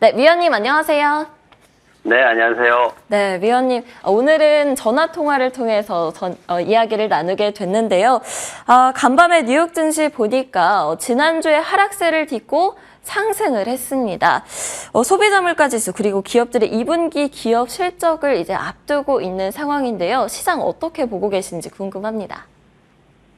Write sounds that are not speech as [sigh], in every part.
네, 위원님 안녕하세요. 네, 안녕하세요. 네, 위원님. 어, 오늘은 전화 통화를 통해서 전, 어, 이야기를 나누게 됐는데요. 아, 간밤에 뉴욕 증시 보니까 어, 지난주에 하락세를 딛고 상승을 했습니다. 어, 소비자 물가 지수 그리고 기업들의 2분기 기업 실적을 이제 앞두고 있는 상황인데요. 시장 어떻게 보고 계신지 궁금합니다.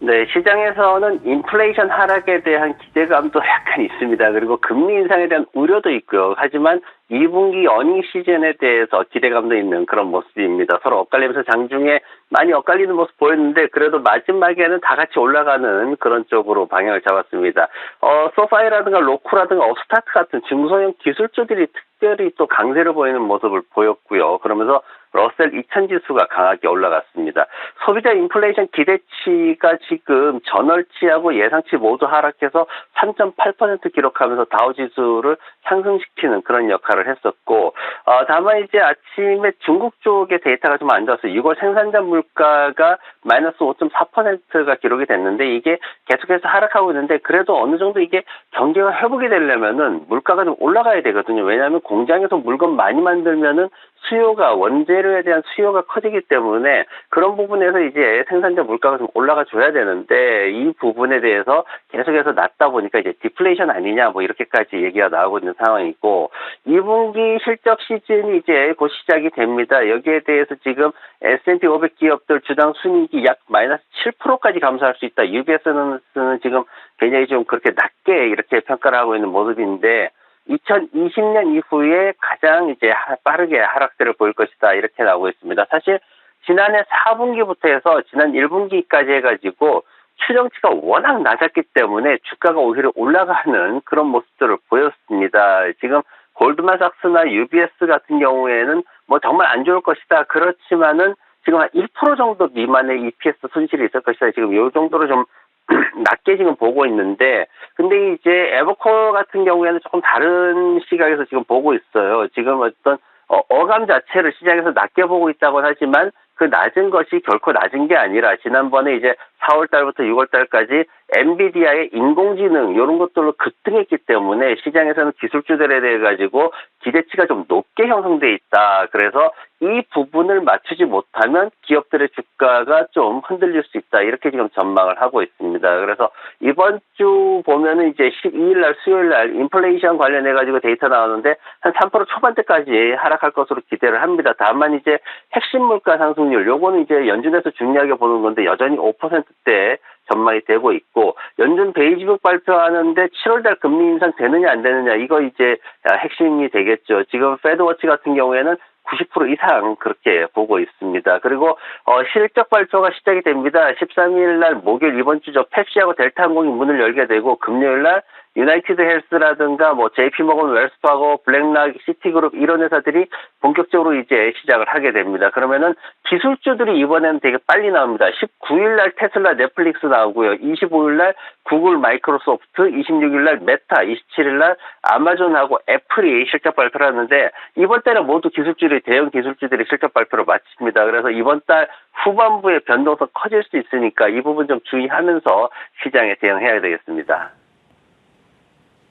네, 시장에서는 인플레이션 하락에 대한 기대감도 약간 있습니다. 그리고 금리 인상에 대한 우려도 있고요. 하지만 2분기 어닝 시즌에 대해서 기대감도 있는 그런 모습입니다. 서로 엇갈리면서 장중에 많이 엇갈리는 모습 보였는데 그래도 마지막에는 다 같이 올라가는 그런 쪽으로 방향을 잡았습니다. 어, 소파이라든가 로쿠라든가 업스타트 같은 중소형 기술주들이 특별히 또 강세를 보이는 모습을 보였고요. 그러면서 러셀 2000 지수가 강하게 올라갔습니다. 소비자 인플레이션 기대치가 지금 전월치하고 예상치 모두 하락해서 3.8% 기록하면서 다우 지수를 상승시키는 그런 역할을 했었고, 어, 다만 이제 아침에 중국 쪽의 데이터가 좀 안 좋았어요. 6월 생산자 물가가 마이너스 5.4%가 기록이 됐는데 이게 계속해서 하락하고 있는데 그래도 어느 정도 이게 경기가 회복이 되려면은 물가가 좀 올라가야 되거든요. 왜냐하면 공장에서 물건 많이 만들면은 수요가 원재료에 대한 수요가 커지기 때문에 그런 부분에서 이제 생산자 물가가 좀 올라가 줘야 되는데 이 부분에 대해서 계속해서 낮다 보니까 이제 디플레이션 아니냐 뭐 이렇게까지 얘기가 나오고 있는 상황이고 2분기 실적 시즌이 이제 곧 시작이 됩니다. 여기에 대해서 지금 S&P 500 기업들 주당 순이익이 약 마이너스 7%까지 감소할 수 있다. UBS는 지금 굉장히 좀 그렇게 낮게 이렇게 평가를 하고 있는 모습인데 2020년 이후에 가장 이제 빠르게 하락세를 보일 것이다 이렇게 나오고 있습니다. 사실 지난해 4분기부터 해서 지난 1분기까지 해가지고 추정치가 워낙 낮았기 때문에 주가가 오히려 올라가는 그런 모습들을 보였습니다. 지금 골드만삭스나 UBS 같은 경우에는 뭐 정말 안 좋을 것이다. 그렇지만은 지금 한 1% 정도 미만의 EPS 손실이 있을 것이다. 지금 이 정도로 좀 [clears throat] 낮게 지금 보고 있는데, 근데 이제 에버코어 같은 경우에는 조금 다른 시각에서 지금 보고 있어요. 지금 어떤 어, 감 자체를 시장에서 낮게 보고 있다고 하지만 그 낮은 것이 결코 낮은 게 아니라 지난번에 이제 4월 달부터 6월 달까지 엔비디아의 인공지능 이런 것들로 급등했기 때문에 시장에서는 기술주들에 대해 가지고 기대치가 좀 높게 형성돼 있다. 그래서 이 부분을 맞추지 못하면 기업들의 주가가 좀 흔들릴 수 있다. 이렇게 지금 전망을 하고 있습니다. 그래서 이번 주 보면은 이제 12일 날 수요일 날 인플레이션 관련해 가지고 데이터 나오는데 한 3% 초반대까지 하락할 것으로 기대를 합니다. 다만 이제 핵심 물가 상승률 요거는 이제 연준에서 중요하게 보는 건데 여전히 5%대 전망이 되고 있고 연준 베이지북 발표하는데 7월달 금리 인상 되느냐 안 되느냐 이거 이제 핵심이 되겠죠. 지금 페드워치 같은 경우에는 90% 이상 그렇게 보고 있습니다. 그리고 어, 실적 발표가 시작이 됩니다. 13일 날 목요일 이번 주죠. 펩시하고 델타 항공이 문을 열게 되고 금요일 날 유나이티드 헬스라든가 뭐 JP모건 웰스파고 블랙락 시티그룹 이런 회사들이 본격적으로 이제 시작을 하게 됩니다. 그러면은 기술주들이 이번에는 되게 빨리 나옵니다. 19일 날 테슬라 넷플릭스 나오고요. 25일 날 구글 마이크로소프트, 26일 날 메타, 27일 날 아마존하고 애플이 실적 발표를 하는데 이번 달에 모두 기술주들이 대형 기술주들이 실적 발표를 마칩니다. 그래서 이번 달 후반부에 변동성 커질 수 있으니까 이 부분 좀 주의하면서 시장에 대응해야 되겠습니다.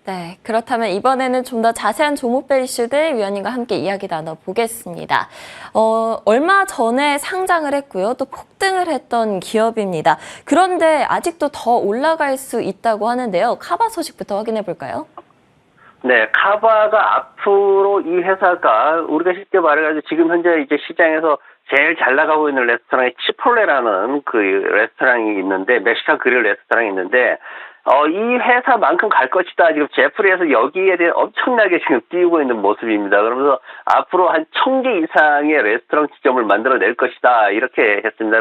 네, 그렇다면 이번에는 좀 더 자세한 종목별 이슈들 위원님과 함께 이야기 나눠보겠습니다. 어, 얼마 전에 상장을 했고요. 또 폭등을 했던 기업입니다. 그런데 아직도 더 올라갈 수 있다고 하는데요. 카바 소식부터 확인해 볼까요? 네, 카바가 앞으로 이 회사가 우리가 쉽게 말해가지고 지금 현재 이제 시장에서 제일 잘 나가고 있는 레스토랑이 치폴레라는 그 레스토랑이 있는데 멕시칸 그릴 레스토랑이 있는데 어, 이 회사만큼 갈 것이다. 지금 제프리에서 여기에 대해 엄청나게 지금 띄우고 있는 모습입니다. 그러면서 앞으로 한 천 개 이상의 레스토랑 지점을 만들어낼 것이다. 이렇게 했습니다.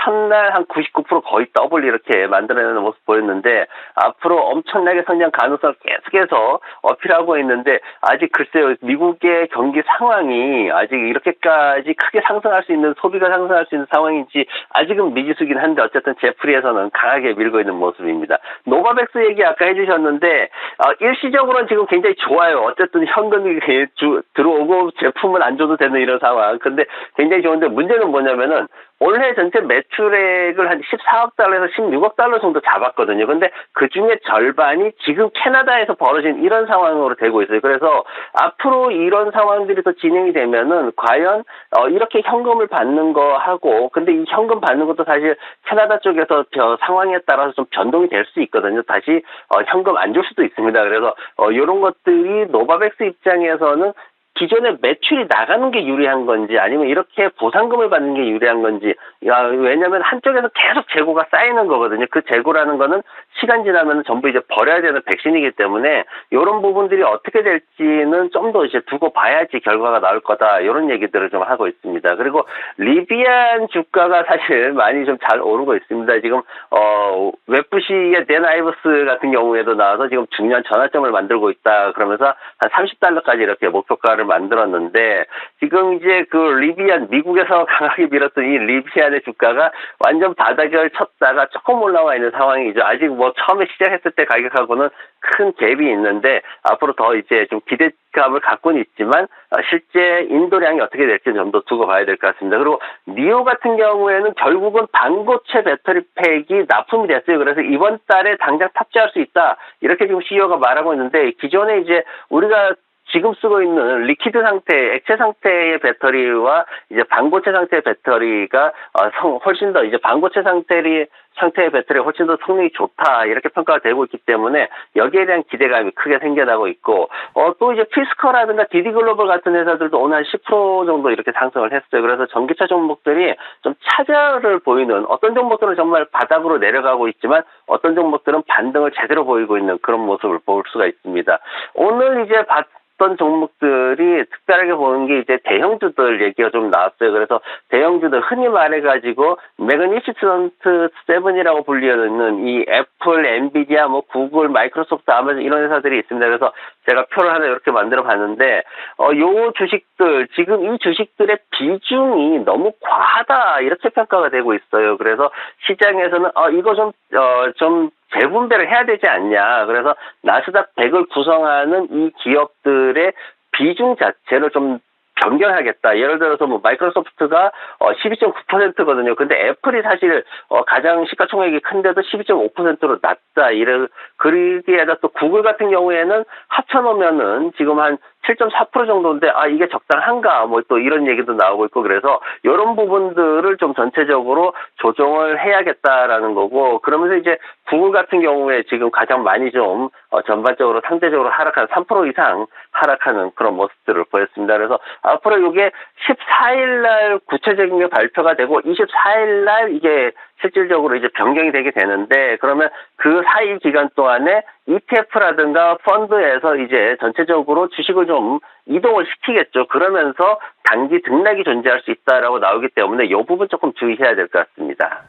첫날 한 99% 거의 더블 이렇게 만들어내는 모습 보였는데 앞으로 엄청나게 성장 가능성을 계속해서 어필하고 있는데 아직 글쎄요. 미국의 경기 상황이 아직 이렇게까지 크게 상승할 수 있는 소비가 상승할 수 있는 상황인지 아직은 미지수긴 한데 어쨌든 제프리에서는 강하게 밀고 있는 모습입니다. 노바백스 얘기 아까 해주셨는데 어, 일시적으로는 지금 굉장히 좋아요. 어쨌든 현금이 주, 들어오고 제품은 안 줘도 되는 이런 상황. 근데 굉장히 좋은데 문제는 뭐냐면은 올해 전체 매출액을 한 14억 달러에서 16억 달러 정도 잡았거든요. 근데 그 중에 절반이 지금 캐나다에서 벌어진 이런 상황으로 되고 있어요. 그래서 앞으로 이런 상황들이 더 진행이 되면은 과연 어, 이렇게 현금을 받는 거 하고 근데 이 현금 받는 것도 사실 캐나다 쪽에서 저 상황에 따라서 좀 변동이 될 수 있거든요. 다시 어, 현금 안 줄 수도 있습니다. 그래서 어, 이런 것들이 노바백스 입장에서는 기존에 매출이 나가는 게 유리한 건지 아니면 이렇게 보상금을 받는 게 유리한 건지 야, 왜냐하면 한쪽에서 계속 재고가 쌓이는 거거든요. 그 재고라는 거는 시간 지나면 전부 이제 버려야 되는 백신이기 때문에 이런 부분들이 어떻게 될지는 좀 더 이제 두고 봐야지 결과가 나올 거다 이런 얘기들을 좀 하고 있습니다. 그리고 리비안 주가가 [laughs] 사실 많이 좀 잘 오르고 있습니다. 지금 어 웹부시의 댄 아이버스 같은 경우에도 나와서 지금 중요한 전환점을 만들고 있다 그러면서 한 30달러까지 이렇게 목표가를 만들었는데 지금 이제 그 리비안 미국에서 [laughs] 강하게 밀었던 이 리비안 의 주가가 완전 바닥을 쳤다가 조금 올라와 있는 상황이죠. 아직 뭐 처음에 시작했을 때 가격하고는 큰 갭이 있는데 앞으로 더 이제 좀 기대감을 갖고는 있지만 어, 실제 인도량이 어떻게 될지 좀 더 두고 봐야 될 것 같습니다. 그리고 니오 같은 경우에는 결국은 반고체 배터리 팩이 납품이 됐어요. 그래서 이번 달에 당장 탑재할 수 있다. 이렇게 지금 CEO가 말하고 있는데 기존에 이제 우리가 지금 쓰고 있는 리퀴드 상태, 액체 상태의 배터리와 이제 반고체 상태의 배터리가 어, 성, 훨씬 더 이제 반고체 상태의 상태의 배터리가 훨씬 더 성능이 좋다 이렇게 평가가 되고 있기 때문에 여기에 대한 기대감이 크게 생겨나고 있고 어, 또 이제 피스커라든가 디디 글로벌 같은 회사들도 오늘 한 10% 정도 이렇게 상승을 했어요. 그래서 전기차 종목들이 좀 차별을 보이는 어떤 종목들은 정말 바닥으로 내려가고 있지만 어떤 종목들은 반등을 제대로 보이고 있는 그런 모습을 볼 수가 있습니다. 오늘 이제 봤 어떤 종목들이 특별하게 보는 게 이제 대형주들 얘기가 좀 나왔어요. 그래서 대형주들 흔히 말해가지고 매그니피선트 세븐이라고 불리는 이 애플, 엔비디아, 뭐 구글, 마이크로소프트, 아마존 이런 회사들이 있습니다. 그래서 제가 표를 하나 이렇게 만들어 봤는데 어, 요 주식들 지금 이 주식들의 비중이 너무 과하다 이렇게 평가가 되고 있어요. 그래서 시장에서는 어, 이거 좀 어, 좀 재분배를 해야 되지 않냐. 그래서 나스닥 100을 구성하는 이 기업들의 비중 자체를 좀 변경하겠다. 예를 들어서 뭐 마이크로소프트가 어 12.9%거든요. 근데 애플이 사실 어 가장 시가총액이 큰데도 12.5%로 낮다. 이래 그러기에다 또 구글 같은 경우에는 합쳐놓으면은 지금 한 7.4% 정도인데 아 이게 적당한가 뭐 또 이런 얘기도 나오고 있고 그래서 이런 부분들을 좀 전체적으로 조정을 해야겠다라는 거고 그러면서 이제 구글 같은 경우에 지금 가장 많이 좀 어, 전반적으로 상대적으로 하락한 3% 이상 하락하는 그런 모습들을 보였습니다. 그래서 앞으로 이게 14일 날 구체적인 게 발표가 되고 24일 날 이게 실질적으로 이제 변경이 되게 되는데 그러면 그 사이 기간 동안에 ETF라든가 펀드에서 이제 전체적으로 주식을 좀 이동을 시키겠죠. 그러면서 단기 등락이 존재할 수 있다라고 나오기 때문에 이 부분 조금 주의해야 될 것 같습니다.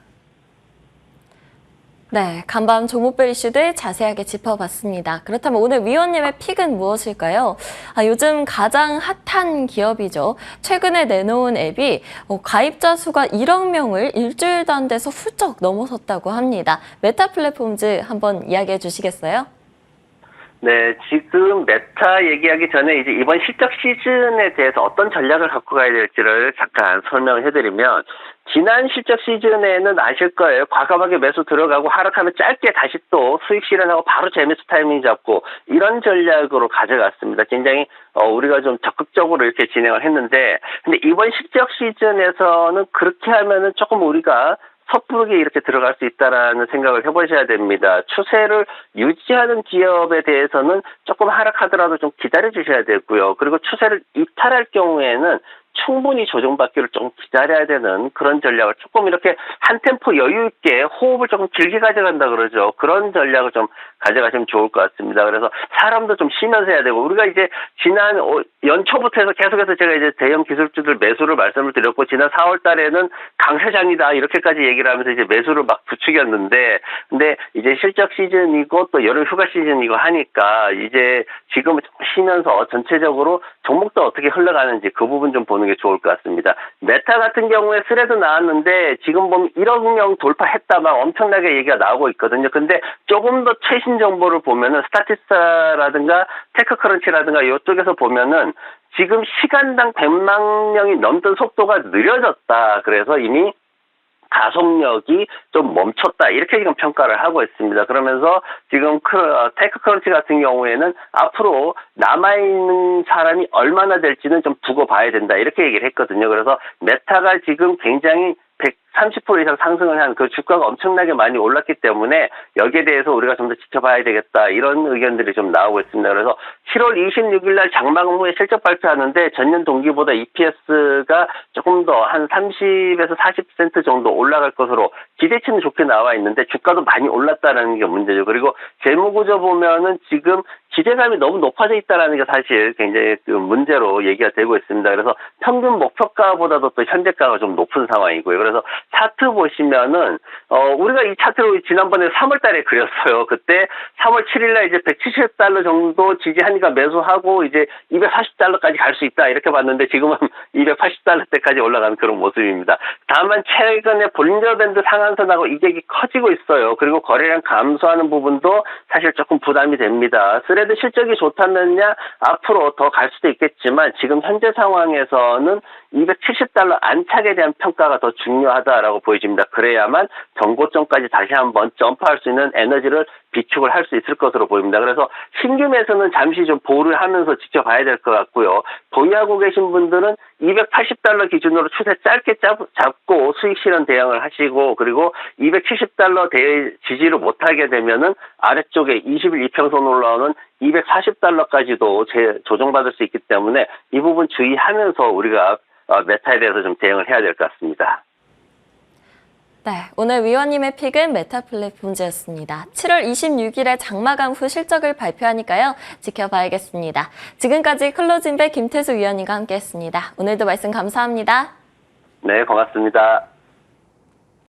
네, 간밤 종목별 이슈들 자세하게 짚어봤습니다. 그렇다면 오늘 위원님의 픽은 무엇일까요? 아, 요즘 가장 핫한 기업이죠. 최근에 내놓은 앱이 어, 가입자 수가 1억 명을 일주일도 안 돼서 훌쩍 넘어섰다고 합니다. 메타 플랫폼즈 한번 이야기해 주시겠어요? 네, 지금 메타 얘기하기 전에 이제 이번 실적 시즌에 대해서 어떤 전략을 갖고 가야 될지를 잠깐 설명을 해드리면 지난 실적 시즌에는 아실 거예요. 과감하게 매수 들어가고 하락하면 짧게 다시 또 수익 실현하고 바로 재매수 타이밍 잡고 이런 전략으로 가져갔습니다. 굉장히 어, 우리가 좀 적극적으로 이렇게 진행을 했는데 근데 이번 실적 시즌에서는 그렇게 하면은 조금 우리가 섣부르게 이렇게 들어갈 수 있다라는 생각을 해보셔야 됩니다. 추세를 유지하는 기업에 대해서는 조금 하락하더라도 좀 기다려 주셔야 되고요. 그리고 추세를 이탈할 경우에는 충분히 조정받기를 좀 기다려야 되는 그런 전략을 조금 이렇게 한 템포 여유 있게 호흡을 조금 길게 가져간다 그러죠. 그런 전략을 좀 가져가시면 좋을 것 같습니다. 그래서 사람도 좀 쉬면서 해야 되고 우리가 이제 지난 연초부터 해서 계속해서 제가 이제 대형 기술주들 매수를 말씀을 드렸고 지난 4월 달에는 강세장이다 이렇게까지 얘기를 하면서 이제 매수를 막 부추겼는데 근데 이제 실적 시즌이고 또 여름 휴가 시즌이고 하니까 이제 지금 좀 쉬면서 전체적으로 종목도 어떻게 흘러가는지 그 부분 좀 보는 게 좋을 것 같습니다. 메타 같은 경우에 스레드 나왔는데 지금 보면 1억 명 돌파했다 막 엄청나게 얘기가 나오고 있거든요. 근데 조금 더 최신 정보를 보면은 스타티스타라든가 테크커런치라든가 이쪽에서 보면은 지금 시간당 100만 명이 넘던 속도가 느려졌다. 그래서 이미 가속력이 좀 멈췄다 이렇게 지금 평가를 하고 있습니다. 그러면서 지금 크- 테크크런치 같은 경우에는 앞으로 남아 있는 사람이 얼마나 될지는 좀 두고 봐야 된다 이렇게 얘기를 했거든요. 그래서 메타가 지금 굉장히 130% 이상 상승을 한 그 주가가 엄청나게 많이 올랐기 때문에 여기에 대해서 우리가 좀 더 지켜봐야 되겠다 이런 의견들이 좀 나오고 있습니다. 그래서 7월 26일 날 장마감 후에 실적 발표하는데 전년 동기보다 EPS가 조금 더 한 30에서 40% 정도 올라갈 것으로 기대치는 좋게 나와 있는데 주가도 많이 올랐다는 게 문제죠. 그리고 재무 구조 보면은 지금 기대감이 너무 높아져 있다는 게 사실 굉장히 그 문제로 얘기가 되고 있습니다. 그래서 평균 목표가보다도 또 현재가가 좀 높은 상황이고요. 그래서 차트 보시면은 어 우리가 이 차트를 지난번에 3월 달에 그렸어요. 그때 3월 7일 날 이제 170달러 정도 지지하니까 매수하고 이제 240달러까지 갈 수 있다 이렇게 봤는데 지금은 [laughs] 280달러대까지 올라가는 그런 모습입니다. 다만 최근에 볼린저 밴드 상한선하고 이격이 커지고 있어요. 그리고 거래량 감소하는 부분도 사실 조금 부담이 됩니다. 스레드 실적이 좋다면야 앞으로 더 갈 수도 있겠지만 지금 현재 상황에서는 270달러 안착에 대한 평가가 더 중요하다 라고 보여집니다. 그래야만 정고점까지 다시 한번 점프할 수 있는 에너지를 비축을 할 수 있을 것으로 보입니다. 그래서 신규 매수는 잠시 좀 보호를 하면서 지켜봐야 될 것 같고요. 보유하고 계신 분들은 280달러 기준으로 추세 짧게 잡, 잡고 수익 실현 대응을 하시고 그리고 270달러 대 지지를 못하게 되면은 아래쪽에 20일 이평선 올라오는 240달러까지도 재, 조정받을 수 있기 때문에 이 부분 주의하면서 우리가 어, 메타에 대해서 좀 대응을 해야 될 것 같습니다. 네, 오늘 위원님의 픽은 메타 플랫폼즈였습니다. 7월 26일에 장마감 후 실적을 발표하니까요. 지켜봐야겠습니다. 지금까지 클로징배 김태수 위원님과 함께했습니다. 오늘도 말씀 감사합니다. 네, 고맙습니다.